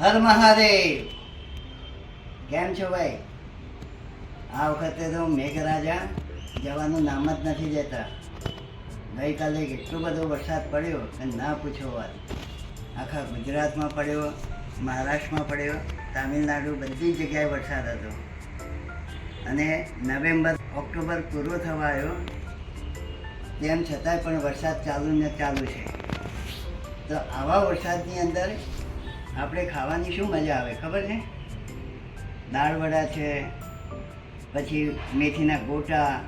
હર મહાદેવ. કેમ છો ભાઈ? આ વખતે તો મેઘરાજા જવાનું નામ જ નથી દેતા. ગઈકાલે એટલો બધો વરસાદ પડ્યો કે ના પૂછો વાત. આખા ગુજરાતમાં પડ્યો, મહારાષ્ટ્રમાં પડ્યો, તામિલનાડુ બધી જગ્યાએ વરસાદ હતો. અને નવેમ્બર, ઓક્ટોબર પૂરો થવા આવ્યો તેમ છતાંય પણ વરસાદ ચાલુ ને ચાલુ છે. તો આવા વરસાદની અંદર આપણે ખાવાની શું મજા આવે, ખબર છે? દાળ વડા છે, પછી મેથીના ગોટા,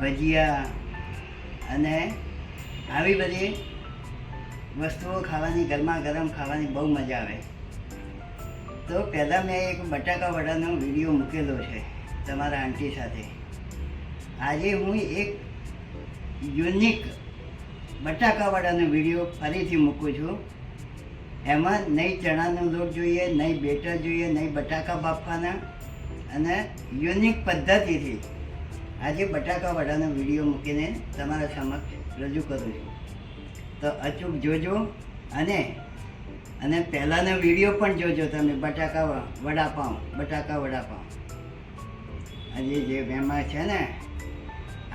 ભજીયા અને આવી બધી વસ્તુઓ ખાવાની, ગરમા ગરમ ખાવાની બહુ મજા આવે. તો પહેલાં મેં એક બટાકા વડાનો વીડિયો મૂકેલો છે તમારા આંટી સાથે. આજે હું એક યુનિક બટાકા વડાનો વીડિયો ફરીથી મૂકું છું. એમાં નહીં ચણાનો લોટ જોઈએ, નહીં બેટર જોઈએ, નહીં બટાકા બાફવાના. અને યુનિક પદ્ધતિથી આજે બટાકા વડાનો વીડિયો મૂકીને તમારા સમક્ષ રજૂ કરું છું. તો અચૂક જોજો અને અને પહેલાંનો વીડિયો પણ જોજો તમે બટાકા વડાપાઉં બટાકા વડાપાઉં આજે જે મેમાં છે ને,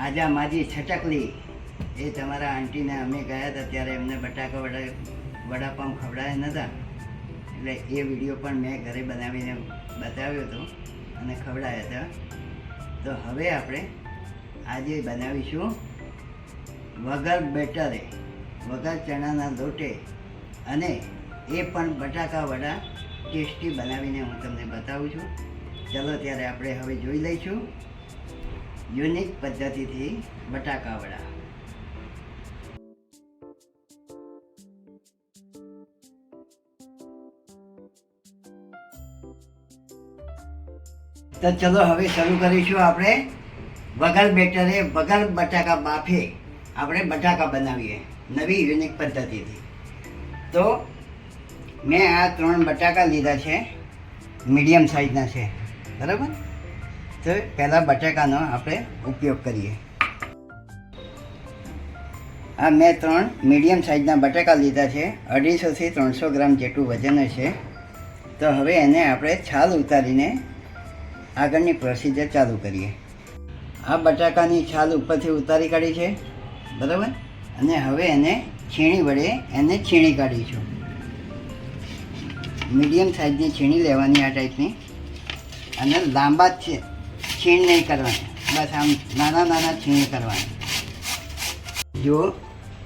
આજા માજી છટકલી, એ તમારા આંટીને અમે ગયા હતા ત્યારે એમને બટાકા વડા વડાપાઉં ખવડાયા નહોતા એટલે એ વીડિયો પણ મેં ઘરે બનાવીને બતાવ્યો હતો અને ખવડાયા હતા. તો હવે આપણે આજે બનાવીશું વગર બેટરે વગર ચણાના લોટે અને એ પણ બટાકા વડા ટેસ્ટી બનાવીને હું તમને બતાવું છું. ચલો ત્યારે આપણે હવે જોઈ લઈશું. યુનિક પદ્ધતિથી બટાકા વડા. તો ચલો હવે શરૂ કરીશું આપણે. વગર બેટરે વગર બટાકા બાફે આપણે બટાકા બનાવીએ નવી યુનિક પદ્ધતિથી. તો મેં આ ત્રણ બટાકા લીધા છે મીડિયમ સાઇઝના છે. બરાબર? તો પહેલાં બટાકાનો આપણે ઉપયોગ કરીએ. આ મેં ત્રણ મીડિયમ સાઇઝના બટાકા લીધા છે, અઢીસોથી ત્રણસો ગ્રામ જેટલું વજન હશે. તો હવે એને આપણે છાલ ઉતારીને આગળની પ્રોસિજર ચાલુ કરીએ. આ બટાકાની છાલ ઉપરથી ઉતારી કાઢી છે, બરાબર? અને હવે એને છીણી વડે એને છીણી કાઢીશું. મીડિયમ સાઇઝની છીણી લેવાની આ ટાઈપની અને લાંબા છે, છીણ નહીં કરવાની. બસ આમ નાના નાના છીણી કરવાની. જો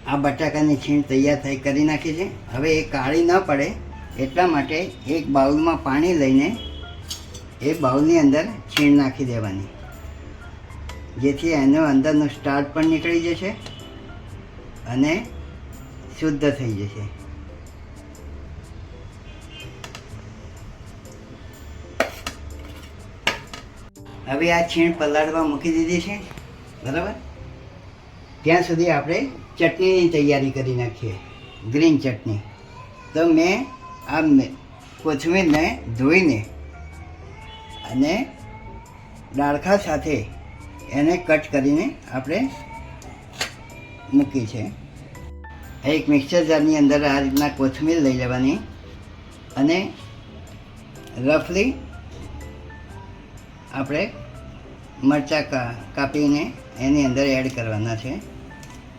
આ બટાકાની છીણ તૈયાર થઈ કરી નાખી છે, હવે એ કાળી ન પડે, એટલા માટે એક બાઉલમાં પાણી લઈને એ બાઉલની અંદર છીણ નાખી દેવાની. જેથી એનો અંદરનો સ્ટાર્ટ પણ નીકળી જશે અને શુદ્ધ થઈ જશે. હવે આ છીણ પલાળવા મૂકી દીધી છે. બરાબર? ત્યાં સુધી આપણે ચટણીની તૈયારી કરી નાખીએ. ગ્રીન ચટણી. તો મેં આ કોથમીરને ધોઈને અને ડાળખા સાથે એને કટ કરીને આપણે મૂકી છે. એક મિક્સર જારની અંદર આ રીતના કોથમીર લઈ લેવાની અને રફલી આપણે મરચાં કાપીને એની અંદર એડ કરવાના છે.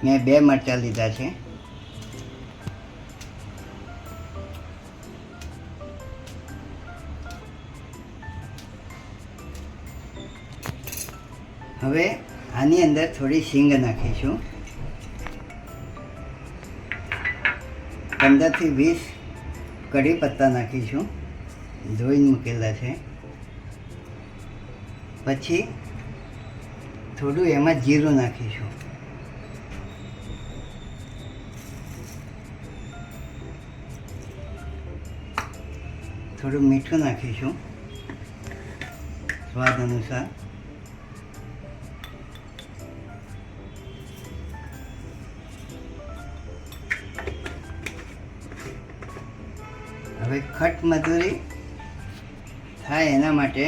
મેં બે મરચાં લીધા છે. હવે આની અંદર થોડી શીંગ નાખીશું. પંદરથી વીસ કઢી પત્તા નાખીશું. ધોઈને મૂકેલા છે. પછી થોડું એમાં જીરું નાખીશું. થોડું મીઠું નાખીશું. સ્વાદ અનુસાર. હવે ખટ મધુરી થાય એના માટે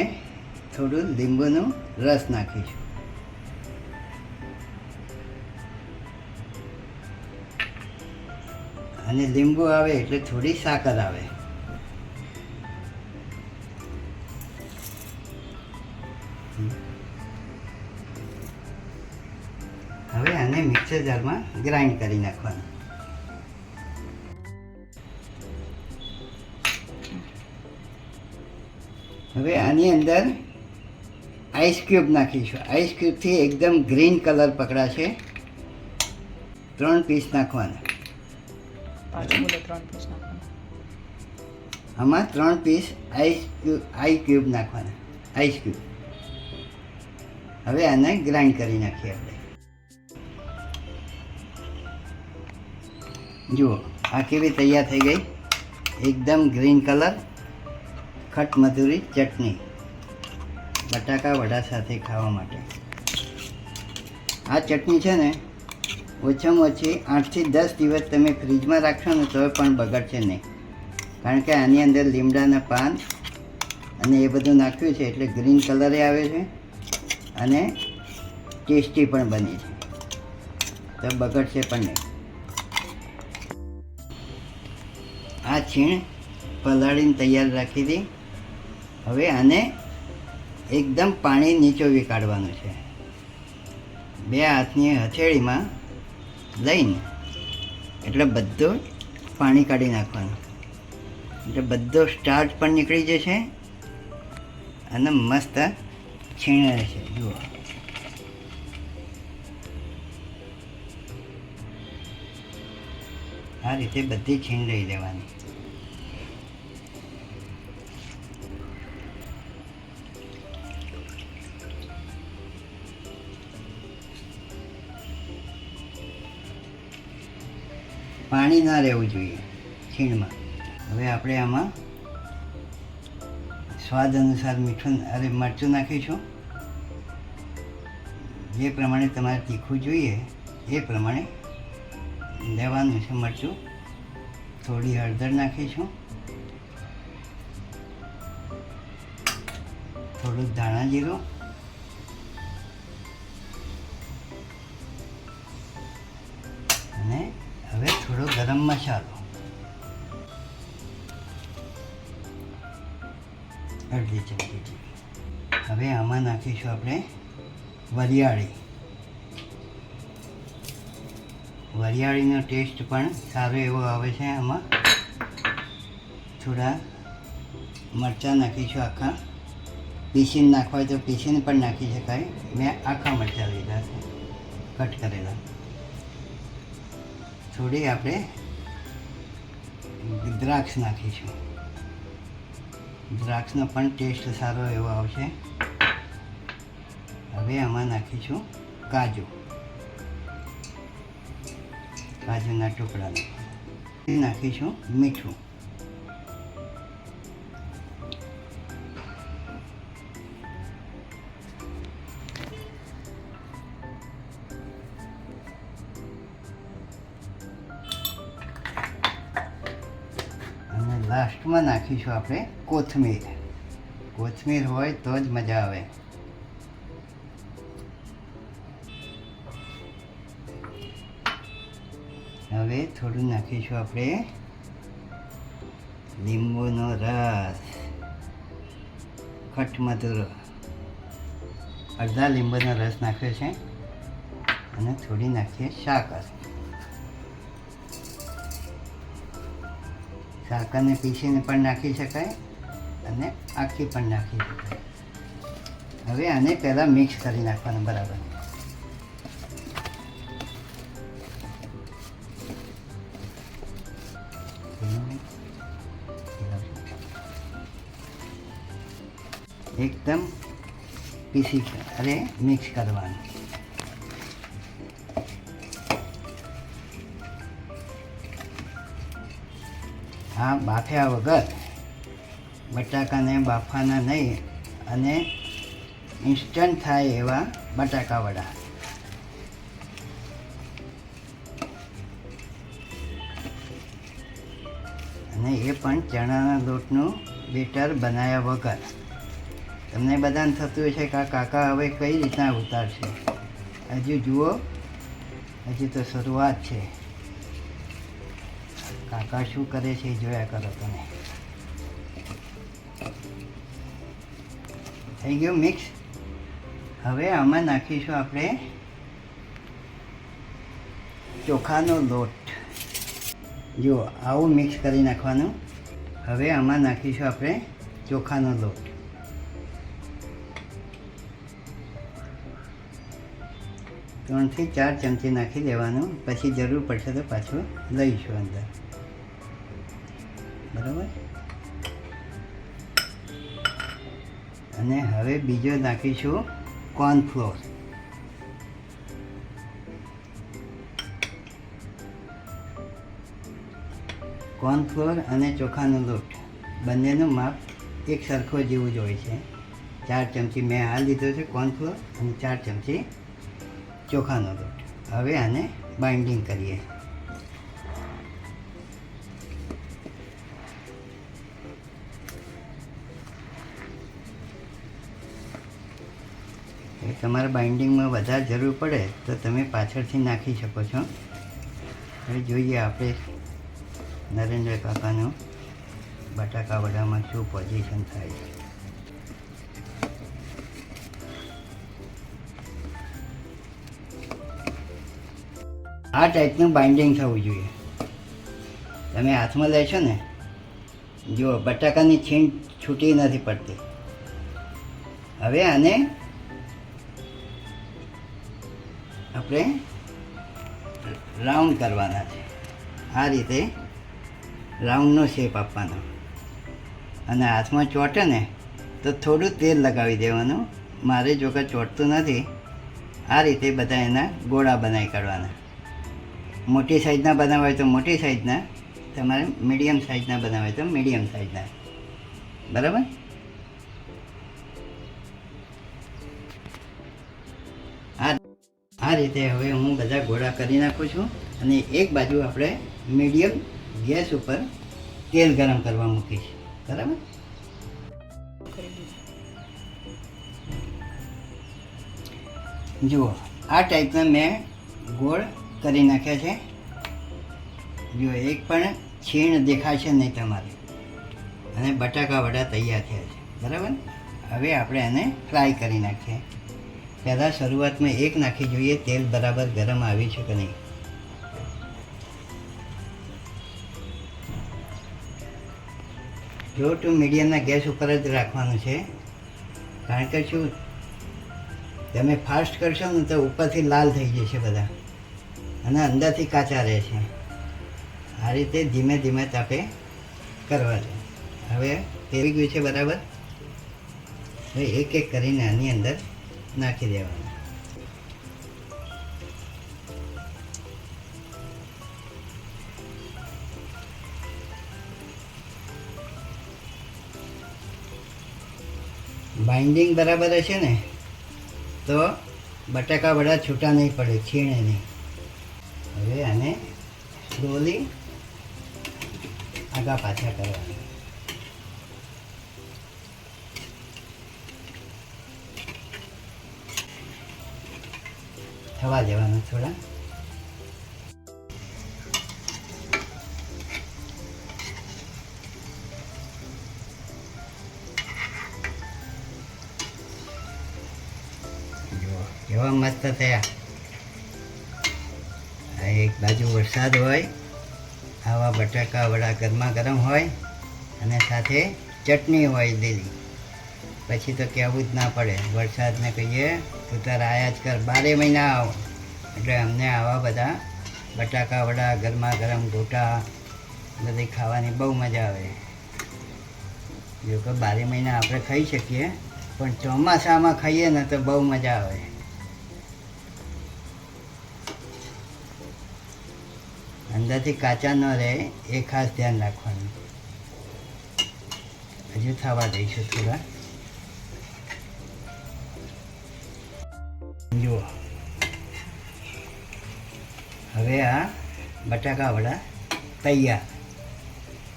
થોડું લીંબુનો રસ નાખીશું. અને લીંબુ આવે એટલે થોડી સાકર આવે. હવે આને મિક્સર જારમાં ગ્રાઇન્ડ કરી નાખવાનું. હવે આની અંદર આઈસ ક્યુબ નાખીશું. આઈસ ક્યુબથી એકદમ ગ્રીન કલર પકડાશે. ત્રણ પીસ નાખવાના. આમાં ત્રણ piece ice cube ice cube નાખવાના. આઈસ ક્યુબ હવે આને ગ્રાઇન્ડ કરી નાખીએ આપણે. જુઓ આ કેવી તૈયાર થઈ ગઈ? એકદમ ગ્રીન કલર ખટ મધુરી ચટણી. બટાકા વડા સાથે ખાવા માટે. આ ચટણી છે ને, ઓછામાં ઓછી આઠથી દસ દિવસ તમે ફ્રીજમાં રાખશો ને તો પણ બગડશે નહીં. કારણ કે આની અંદર લીમડાના પાન અને એ બધું નાખ્યું છે, એટલે ગ્રીન કલરે આવે છે અને ટેસ્ટી પણ બની છે. તો બગડશે પણ નહીં. આ છીણ પલાળીને તૈયાર રાખી દી. હવે આને એકદમ પાણી નીચોવી કાઢવાનું છે. બે હાથની હથેળીમાં લઈને એટલે બધું પાણી કાઢી નાખવાનું. એટલે બધો સ્ટાર્ચ પણ નીકળી જશે અને મસ્ત છીણે રહેશે. જુઓ. આ રીતે બધી છીણ લઈ લેવાની. પાણી ના રહેવું જોઈએ છીણમાં હવે આપણે આમાં સ્વાદ અનુસાર મીઠું, અરે મરચું નાખીશું. જે પ્રમાણે તમારે તીખું જોઈએ, એ પ્રમાણે લેવાનું છે મરચું. થોડી હળદર નાખીશું. થોડું ધાણા જીરું. ગરમ મસાલો અડધી ચમચી જેટલી. હવે આમાં નાખીશું આપણે વરિયાળી. વરિયાળીનો ટેસ્ટ પણ સારો એવો આવે છે આમાં. થોડા મરચાં નાખીશું આખા. પીસીને નાખવા હોય તો પીસીને પણ નાખી શકાય. મેં આખા મરચાં લીધા છે. કટ કરેલા. થોડી આપણે દ્રાક્ષ નાખીશું. દ્રાક્ષનો પણ ટેસ્ટ સારો એવો આવશે. હવે આમાં નાખીશું કાજુ. કાજુના ટુકડા નાખીશું. મીઠું. નાખીશું આપણે કોથમીર. કોથમીર હોય તો જ મજા આવે. હવે થોડું નાખીશું આપણે લીંબુનો રસ. ખટ મધુર. અડધા લીંબુનો રસ નાખ્યો છે. અને થોડી નાખીએ સાકર સાકરને પીસીને પણ નાખી શકાય અને આખી પણ નાખી શકાય. હવે આને પહેલાં મિક્સ કરી નાખવાનું બરાબર. એકદમ પીસી અરે મિક્સ કરવાનું. આ બાફ્યા વગર. બટાકાને બાફવાના નહીં અને ઇન્સ્ટન્ટ થાય એવા બટાકા વડા. અને એ પણ ચણાના લોટનું બેટર બનાવ્યા વગર. તમને બધાને થતું હશે કે આ કાકા હવે કઈ રીતના ઉતારશે? હજુ જુઓ. હજી તો શરૂઆત છે. કાકા, શું કરે છે એ જોયા કરો તમે. થઈ ગયું મિક્સ? હવે આમાં નાખીશું આપણે ચોખાનો લોટ. જુઓ, આવું મિક્સ કરી નાખવાનું. હવે આમાં નાખીશું આપણે ચોખાનો લોટ. ત્રણથી ચાર ચમચી નાખી દેવાનું. પછી જરૂર પડશે તો પાછું લઈશું અંદર. બરાબર? અને હવે બીજો નાખીશું કોર્નફ્લોર કોર્નફ્લોર અને ચોખાનો લોટ. બંનેનું માપ એક સરખો જેવું જ હોય છે. ચાર ચમચી મેં આ લીધો છે કોર્નફ્લોર અને ચાર ચમચી ચોખાનો લોટ. હવે આને બાઇન્ડિંગ કરીએ. તમારે બાઇન્ડિંગમાં વધારે જરૂર પડે તો તમે પાછળથી નાખી શકો છો. હવે જોઈએ આપણે નરેન્દ્ર કાકાનું બટાકા વડામાં શું પોઝિશન થાય છે. આ ટાઈપનું બાઇન્ડિંગ થવું જોઈએ. તમે હાથમાં લેશો ને, જુઓ, બટાકાની છીણ છૂટી નથી પડતી. હવે આને આપણે રાઉન્ડ કરવાના છે. આ રીતે રાઉન્ડનો શેપ આપવાનો. અને હાથમાં ચોંટે ને, તો થોડું તેલ લગાવી દેવાનું. મારે જો કે ચોંટતું નથી. આ રીતે બધા એના ગોળા બનાવી કાઢવાના. મોટી સાઈઝના બનાવવા હોય તો મોટી સાઈઝના તમારે મીડિયમ સાઈઝના બનાવવા હોય તો મીડિયમ સાઈઝના બરાબર? આ રીતે હવે હું બધા ગોળા કરી નાખું છું અને એક બાજુ આપણે મીડિયમ ગેસ ઉપર તેલ ગરમ કરવા મૂકીશ. બરાબર? જુઓ, આ ટાઈપના મેં ગોળ કરી નાખ્યા છે. જુઓ, એક પણ છીણ દેખાશે નહીં તમારે. અને બટાકા વડા તૈયાર થયા છે. બરાબર? હવે આપણે એને ફ્રાય કરી નાખીએ. પહેલાં શરૂઆતમાં એક નાખી જોઈએ, તેલ બરાબર ગરમ આવી છે કે નહીં? જો ટુ મીડિયમના ગેસ ઉપર જ રાખવાનું છે. કારણ કે શું? તમે ફાસ્ટ કરશો ને તો ઉપરથી લાલ થઈ જશે બધા. અને અંદરથી કાચા રહે છે. આ રીતે ધીમે ધીમે તાપે કરવા છે હવે તેવી ગયું છે બરાબર? હવે એક એક કરીને આની અંદર નાખી દેવાનું. બાઇન્ડિંગ બરાબર હશે ને, તો બટાકા વડા છૂટા નહીં પડે, છીણે નહીં. હવે આને સ્લોલી આગા પાછા કરવાના. થવા દેવાનું થોડા. કેવા મસ્ત થયા. એક બાજુ વરસાદ હોય, આવા બટાકા વડા ગરમા ગરમ હોય, અને સાથે ચટણી હોય લીલી. પછી તો કહેવું જ ના પડે, વરસાદને કહીએ તું તાર આયા જ કર. બારે મહિના આવો. એટલે અમને આવા બધા બટાકા વડા, ગરમા ગરમ ગોટા, બધી ખાવાની બહુ મજા આવે. જો કે બારે મહિના આપણે ખાઈ શકીએ, પણ ચોમાસામાં ખાઈએ ને તો બહુ મજા આવે. અંદરથી કાચા ન રહે, એ ખાસ ધ્યાન રાખવાનું. હજુ થવા દઈશું થોડા. હવે આ બટાકા વડા તૈયાર.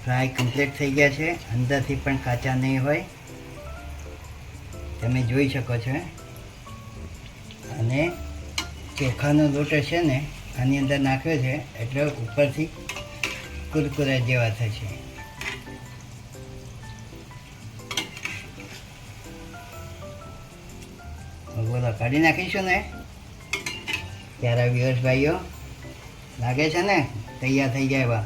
ફ્રાય કમ્પ્લીટ થઈ ગયા છે. અંદરથી પણ કાચા નહીં હોય. તમે જોઈ શકો છો. અને ચોખાનો લોટ છે ને, આની અંદર નાખ્યો છે. એટલે ઉપરથી કુરકુરા જેવા થશે. બોલો કાઢી નાખીશું ને? ત્યારે વ્યવસ ભાઈઓ લાગે છે ને? તૈયાર થઈ જાય એવા.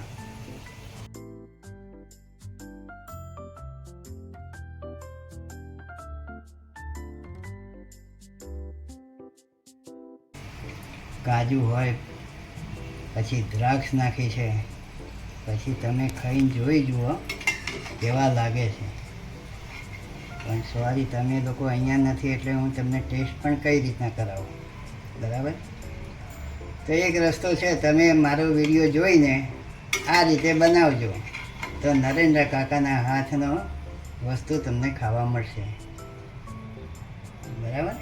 કાજુ હોય, પછી દ્રાક્ષ નાખી છે. પછી તમે ખાઈને જોઈ જુઓ, કેવા લાગે છે. પણ સોરી, તમે લોકો અહીંયા નથી, એટલે હું તમને ટેસ્ટ પણ કઈ રીતના કરાવું? બરાબર? તો એક રસ્તો છે, તમે મારો વીડિયો જોઈને આ રીતે બનાવજો. તો નરેન્દ્ર કાકાના હાથનો વસ્તુ તમને ખાવા મળશે. બરાબર?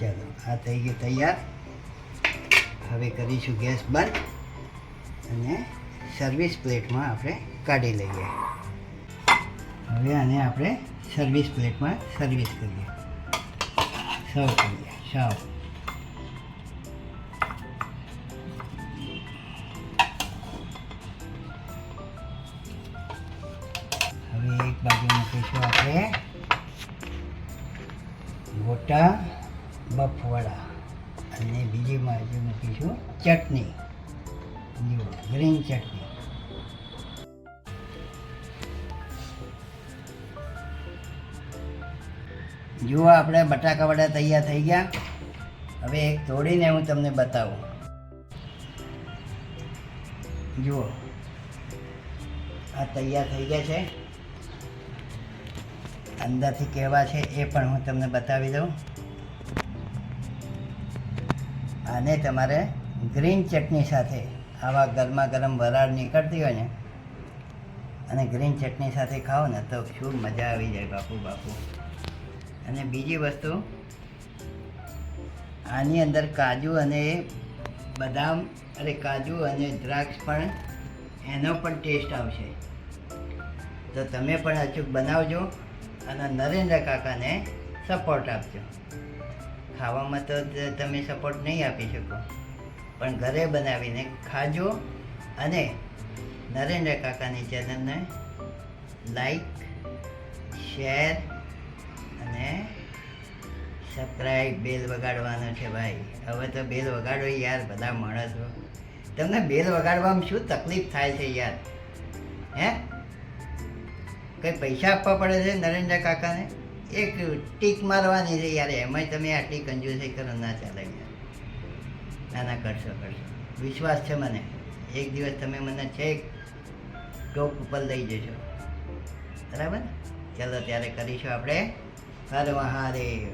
ચાલો, આ થઈ ગયું તૈયાર. હવે કરીશું ગેસ બંધ અને સર્વિસ પ્લેટમાં આપણે કાઢી લઈએ. હવે આને આપણે સર્વિસ પ્લેટમાં સર્વિસ કરીએ. સર્વ કરીએ. સાવ બાજુ મૂકીશું આપણે. ગોટા, બફવડા અને બીજી બાજુ મૂકીશું ચટણી. જુઓ ગ્રીન ચટણી. જુઓ, આપણે બટાકા વડા તૈયાર થઈ ગયા. હવે એક તોડીને હું તમને બતાવું. જુઓ, આ તૈયાર થઈ ગયા છે. અંદરથી કેવા છે એ પણ હું તમને બતાવી દઉં. આને તમારે ગ્રીન ચટણી સાથે આવા ગરમા ગરમ વરાળ નીકળતી હોય ને, અને ગ્રીન ચટણી સાથે ખાઓ ને તો શું મજા આવી જાય બાપુ બાપુ. અને બીજી વસ્તુ, આની અંદર કાજુ અને બદામ અરે કાજુ અને દ્રાક્ષ પણ એનો પણ ટેસ્ટ આવશે. તો તમે પણ અચૂક બનાવજો. અને નરેન્દ્ર કાકાને સપોર્ટ આપજો. ખાવામાં તો તમે સપોર્ટ નહીં આપી શકો. પણ ઘરે બનાવીને ખાજો અને નરેન્દ્ર કાકાની ચેનલને લાઈક શેર અને સબસ્ક્રાઈબ બેલ વગાડવાનો છે ભાઈ. હવે તો બેલ વગાડો યાર, બધા માણસો. તમને બેલ વગાડવામાં શું તકલીફ થાય છે યાર? હે? કંઈ પૈસા આપવા પડે છે નરેન્દ્ર કાકાને? એક ટીક મારવાની છે યાર એમાંય તમે આટલી કંજૂસી કરો, ના ચાલે ના ના, કરશો કરશો. વિશ્વાસ છે મને. એક દિવસ તમે મને છેક ટોપ ઉપર લઈ જશો બરાબર? ચાલો, ત્યારે કરીશું આપણે. હર મહાદેવ.